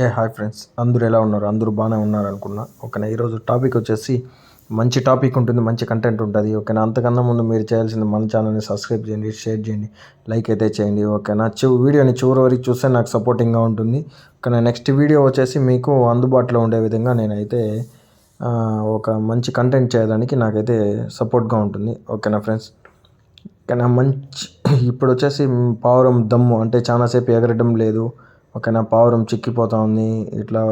ఏ hi friends. అందరూ ఎలా ఉన్నారు? అందరూ బాగానే ఉన్నారు అనుకున్నా ఓకేనా ఈరోజు టాపిక్ వచ్చేసి మంచి టాపిక్ ఉంటుంది మంచి కంటెంట్ ఉంటుంది. ఓకేనా అంతకన్నా ముందు మీరు చేయాల్సింది మన ఛానల్ని సబ్స్క్రైబ్ చేయండి షేర్ చేయండి లైక్ అయితే చేయండి. ఓకేనా చూ వీడియోని చివరి వరకు చూస్తే నాకు సపోర్టింగ్గా ఉంటుంది. ఓకేనా నెక్స్ట్ వీడియో వచ్చేసి మీకు అందుబాటులో ఉండే విధంగా నేనైతే ఒక మంచి కంటెంట్ చేయడానికి నాకైతే సపోర్ట్గా ఉంటుంది. ఓకేనా ఫ్రెండ్స్? ఓకేనా మంచి ఇప్పుడు వచ్చేసి పావురం దమ్ము అంటే చాలాసేపు ఎగరడం లేదు. ఓకేనా పావురం చిక్కిపోతా ఉంది. ఇట్లా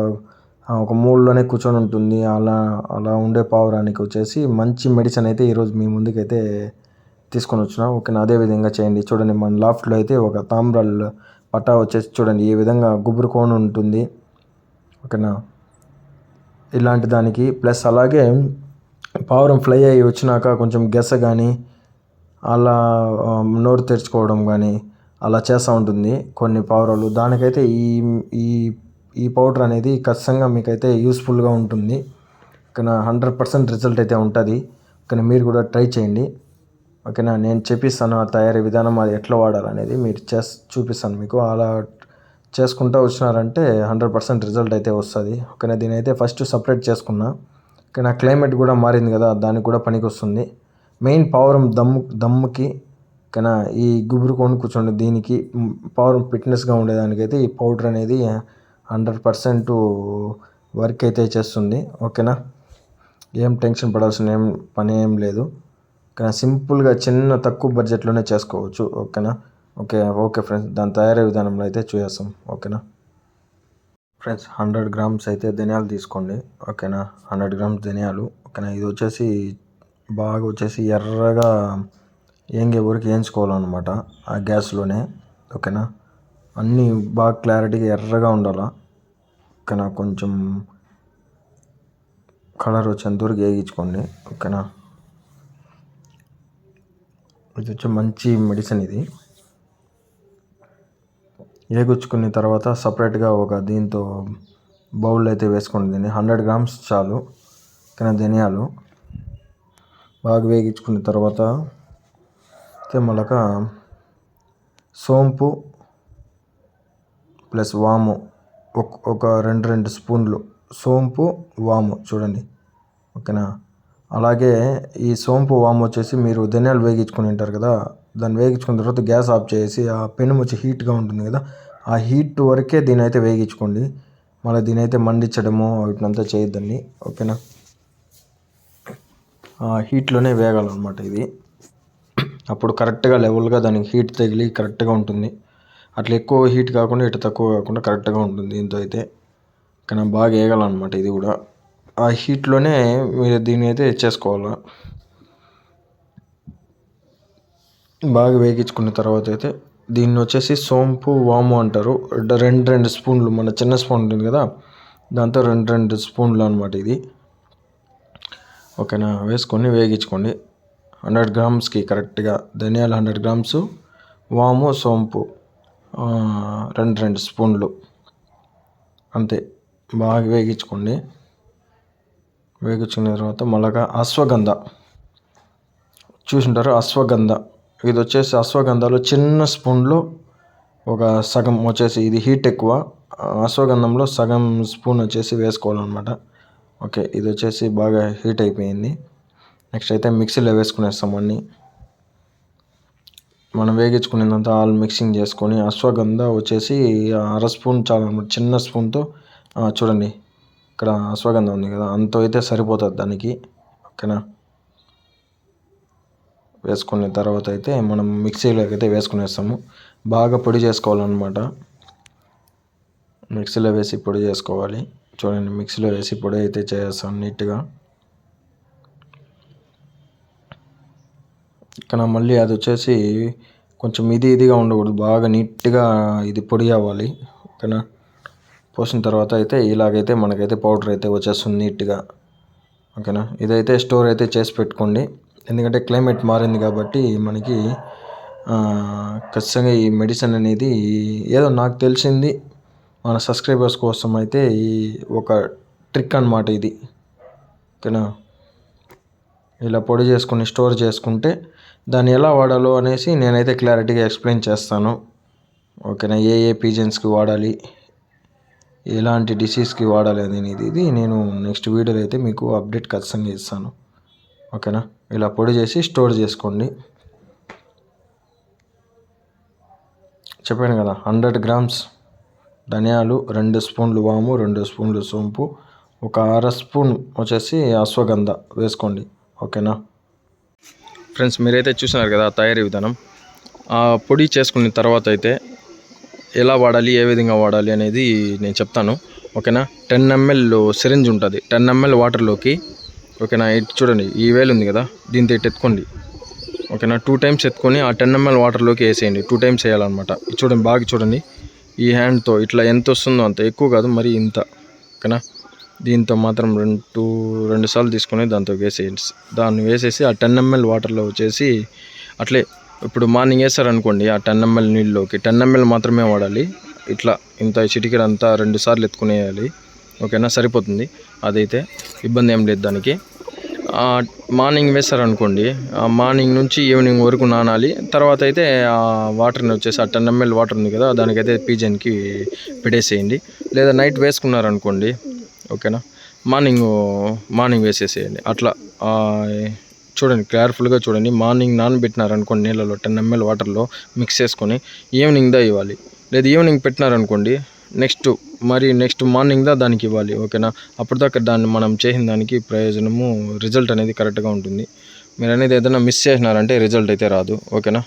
ఒక మూడులోనే కూర్చొని ఉంటుంది. అలా అలా ఉండే పావురానికి వచ్చేసి మంచి మెడిసిన్ అయితే ఈరోజు మీ ముందుకైతే తీసుకొని వచ్చిన. ఓకేనా అదే విధంగా చేయండి. చూడండి మన లాఫ్ట్లో అయితే ఒక తామ్రాల్ పట్టా వచ్చేసి చూడండి ఈ విధంగా గుబురుకోని ఉంటుంది. ఓకేనా ఇలాంటి దానికి. ప్లస్ అలాగే పావురం ఫ్లై అయ్యి వచ్చినాక కొంచెం గెస కానీ అలా నోరు తెరుచుకోవడం కానీ అలా చేస్తూ ఉంటుంది కొన్ని పావురాలు దానికైతే ఈ ఈ ఈ పౌడర్ అనేది ఖచ్చితంగా మీకైతే యూస్ఫుల్గా ఉంటుంది. ఓకేనా? హండ్రెడ్ పర్సెంట్ రిజల్ట్ అయితే ఉంటుంది. ఓకేనా? మీరు కూడా ట్రై చేయండి. ఓకేనా? నేను చెప్పిస్తాను ఆ తయారీ విధానం అది ఎట్లా వాడాలనేది. మీరు చేస్ చూపిస్తాను మీకు. అలా చేసుకుంటూ వచ్చినారంటే హండ్రెడ్ పర్సెంట్ రిజల్ట్ అయితే వస్తుంది. ఓకేనా? దీని అయితే ఫస్ట్ సపరేట్ చేసుకున్నా. ఓకేనా? క్లైమేట్ కూడా మారింది కదా దానికి కూడా పనికి వస్తుంది మెయిన్ పావురం దమ్ము దమ్ముకి ఓకేనా? ఈ గుబురు కొని కూర్చోండి. దీనికి పవర్ ఫిట్నెస్గా ఉండేదానికైతే ఈ పౌడర్ అనేది హండ్రెడ్ పర్సెంట్ వర్క్ అయితే చేస్తుంది. ఓకేనా? ఏం టెన్షన్ పడాల్సిన ఏం పని ఏం లేదు. ఓకేనా? సింపుల్గా చిన్న తక్కువ బడ్జెట్లోనే చేసుకోవచ్చు. ఓకేనా? ఓకే ఓకే ఫ్రెండ్స్ దాని తయారీ విధానంలో అయితే చూసేస్తాం. ఓకేనా? ఫ్రెండ్స్ హండ్రెడ్ గ్రామ్స్ అయితే ధనియాలు తీసుకోండి. ఓకేనా? హండ్రెడ్ గ్రామ్స్ ధనియాలు. ఓకేనా? ఇది వచ్చేసి బాగా వచ్చేసి ఎర్రగా ఏంగే ఊరికి వేయించుకోవాలన్నమాట ఆ గ్యాస్లోనే ఓకేనా? అన్నీ బాగా క్లారిటీగా ఎర్రగా ఉండాలా? ఓకేనా? కొంచెం కలర్ వచ్చేంత వరకు వేయించుకోండి ఓకేనా? ఇది వచ్చి మంచి మెడిసిన్ ఇది. ఏగుచ్చుకున్న తర్వాత సపరేట్గా ఒక దీంతో బౌల్ అయితే వేసుకోండి దీన్ని హండ్రెడ్ గ్రామ్స్ చాలు కానీ ధనియాలు. బాగా వేగించుకున్న తర్వాత అయితే మళ్ళక సోంపు ప్లస్ వాము. ఒక ఒక రెండు రెండు స్పూన్లు సోంపు వాము చూడండి. ఓకేనా? అలాగే ఈ సోంపు వాము వచ్చేసి మీరు ధనియాలు వేగించుకుని ఉంటారు కదా దాన్ని వేగించుకున్న తర్వాత గ్యాస్ ఆఫ్ చేసి ఆ పెను వచ్చి హీట్గా ఉంటుంది కదా ఆ హీట్ వరకే దీని అయితే వేగించుకోండి. మళ్ళీ దీని అయితే మండించడము వీటినంతా చేయొద్దండి. ఓకేనా? ఆ హీట్లోనే వేగాలన్నమాట ఇది. అప్పుడు కరెక్ట్గా లెవెల్గా దానికి హీట్ తగిలి కరెక్ట్గా ఉంటుంది. అట్లా ఎక్కువ హీట్ కాకుండా ఇటు తక్కువ కాకుండా కరెక్ట్గా ఉంటుంది దీంతో అయితే. కానీ బాగా వేగాలన్నమాట ఇది కూడా. ఆ హీట్లోనే మీరు దీన్ని అయితే చేసుకోవాలా? బాగా వేగించుకున్న తర్వాత అయితే దీన్ని వచ్చేసి సోంపు వాము అంటారు. రెండు రెండు స్పూన్లు మన చిన్న స్పూన్ ఉంటుంది కదా దాంతో రెండు రెండు స్పూన్లు అనమాట ఇది. ఓకేనా? వేసుకొని వేగించుకోండి. హండ్రెడ్ గ్రామ్స్కి కరెక్ట్గా ధనియాలు హండ్రెడ్ గ్రామ్స్ వాము సోంపు రెండు రెండు స్పూన్లు. అంతే. బాగా వేగించుకోండి. వేగించుకున్న తర్వాత మళ్ళగా అశ్వగంధ. చూసింటారు అశ్వగంధ. ఇది వచ్చేసి అశ్వగంధలో చిన్న స్పూన్లో ఒక సగం వచ్చేసి ఇది హీట్ ఎక్కువ. అశ్వగంధంలో సగం స్పూన్ వచ్చేసి వేసుకోవాలన్నమాట. ఓకే ఇది వచ్చేసి బాగా హీట్ అయిపోయింది. నెక్స్ట్ అయితే మిక్సీలో వేసుకునేస్తాం అన్నీ మనం వేగించుకునేదంతా ఆల్ మిక్సింగ్ చేసుకొని అశ్వగంధ వచ్చేసి అర స్పూన్ చాలా చిన్న స్పూన్తో చూడండి. ఇక్కడ అశ్వగంధ ఉంది కదా అంత అయితే సరిపోతుంది దానికి. ఓకేనా వేసుకున్న తర్వాత అయితే మనం మిక్సీలోకి అయితే వేసుకునేస్తాము. బాగా పొడి చేసుకోవాలన్నమాట. మిక్సీలో వేసి పొడి చేసుకోవాలి. చూడండి మిక్సీలో వేసి పొడి అయితే చేస్తాం నీట్గా కానీ మళ్ళీ అది వచ్చేసి కొంచెం ఇది ఇదిగా ఉండకూడదు. బాగా నీట్గా ఇది పొడి అవ్వాలి. ఓకేనా? పోసిన తర్వాత అయితే ఇలాగైతే మనకైతే పౌడర్ అయితే వచ్చేస్తుంది నీట్గా. ఓకేనా? ఇదైతే స్టోర్ అయితే చేసి పెట్టుకోండి. ఎందుకంటే క్లైమేట్ మారింది కాబట్టి మనకి ఖచ్చితంగా ఈ మెడిసిన్ అనేది ఏదో నాకు తెలిసింది మన సబ్స్క్రైబర్స్ కోసం అయితే ఈ ఒక ట్రిక్ అన్నమాట ఇది. ఓకేనా? ఇలా పొడి చేసుకుని స్టోర్ చేసుకుంటే దాన్ని ఎలా వాడాలో అనేసి నేనైతే క్లారిటీగా ఎక్స్ప్లెయిన్ చేస్తాను. ఓకేనా? ఏ ఏ పీజన్స్కి వాడాలి? ఎలాంటి డిసీజ్కి వాడాలి అనేది ఇది నేను నెక్స్ట్ వీడియోలో అయితే మీకు అప్డేట్ ఖచ్చితంగా ఇస్తాను. ఓకేనా? ఇలా పొడి చేసి స్టోర్ చేసుకోండి. చెప్పాను కదా హండ్రెడ్ గ్రామ్స్ ధనియాలు రెండు స్పూన్లు వాము రెండు స్పూన్లు సోంపు ఒక అర స్పూన్ వచ్చేసి అశ్వగంధ వేసుకోండి. ఓకేనా? ఫ్రెండ్స్ మీరైతే చూసినారు కదా తయారీ విధానం. ఆ పొడి చేసుకున్న తర్వాత అయితే ఎలా వాడాలి ఏ విధంగా వాడాలి అనేది నేను చెప్తాను. ఓకేనా? టెన్ ఎంఎల్ సిరింజ్ ఉంటుంది. టెన్ ఎంఎల్ వాటర్లోకి ఓకేనా ఇటు చూడండి ఈ వేలు ఉంది కదా దీంతో ఇటు ఎత్తుకోండి. ఓకేనా టూ టైమ్స్ ఎత్తుకొని ఆ టెన్ ఎంఎల్ వాటర్లోకి వేసేయండి. టూ టైమ్స్ వేయాలన్నమాట. చూడండి బాగా చూడండి. ఈ హ్యాండ్తో ఇట్లా ఎంత వస్తుందో అంత ఎక్కువ కాదు మరి ఇంత. ఓకేనా? దీంతో మాత్రం రెండు టూ రెండు సార్లు తీసుకొని దాంతో వేసేయండి. దాన్ని వేసేసి ఆ టెన్ ఎంఎల్ వాటర్లో వచ్చేసి అట్లే ఇప్పుడు మార్నింగ్ వేస్తారనుకోండి ఆ టెన్ ఎంఎల్ నీళ్ళలోకి. టెన్ ఎంఎల్ మాత్రమే వాడాలి. ఇట్లా ఇంత చిటికెడు అంతా రెండు సార్లు ఎత్తుకునేయాలి. ఓకేనా? సరిపోతుంది. అదైతే ఇబ్బంది ఏం లేదు దానికి. మార్నింగ్ వేస్తారనుకోండి ఆ మార్నింగ్ నుంచి ఈవినింగ్ వరకు నానాలి. తర్వాత అయితే ఆ వాటర్ని వచ్చేసి ఆ టెన్ ఎంఎల్ వాటర్ ఉంది కదా దానికైతే పీజన్కి పెట్టేసేయండి. లేదా నైట్ వేసుకున్నారనుకోండి ఓకేనా? మార్నింగ్ మార్నింగ్ వేసేసేయండి అట్లా చూడండి కేర్ఫుల్గా చూడండి. మార్నింగ్ నానబెట్టినారనుకోండి నీళ్ళలో టెన్ ఎంఎల్ వాటర్లో మిక్స్ చేసుకొని ఈవినింగ్ దా ఇవ్వాలి. లేదు ఈవినింగ్ పెట్టినారనుకోండి నెక్స్ట్ మరి నెక్స్ట్ మార్నింగ్ దా దానికి ఇవ్వాలి ఓకేనా? అప్పటిదాకా దాన్ని మనం చేసిన దానికి ప్రయోజనము రిజల్ట్ అనేది కరెక్ట్గా ఉంటుంది. మీరు అనేది ఏదైనా మిస్ చేసినారంటే రిజల్ట్ అయితే రాదు ఓకేనా?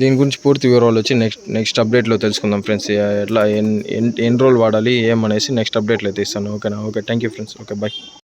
దీని గురించి పూర్తి వివరాలు వచ్చి నెక్స్ట్ నెక్స్ట్ అప్డేట్లో తెలుసుకుందాం ఫ్రెండ్స్ ఎట్లా ఎన్ ఎన్ ఎన్ని రోజులు వాడాలి ఏమనేసి నెక్స్ట్ అప్డేట్లో అయితే ఇస్తాను. ఓకేనా okay thank you friends okay bye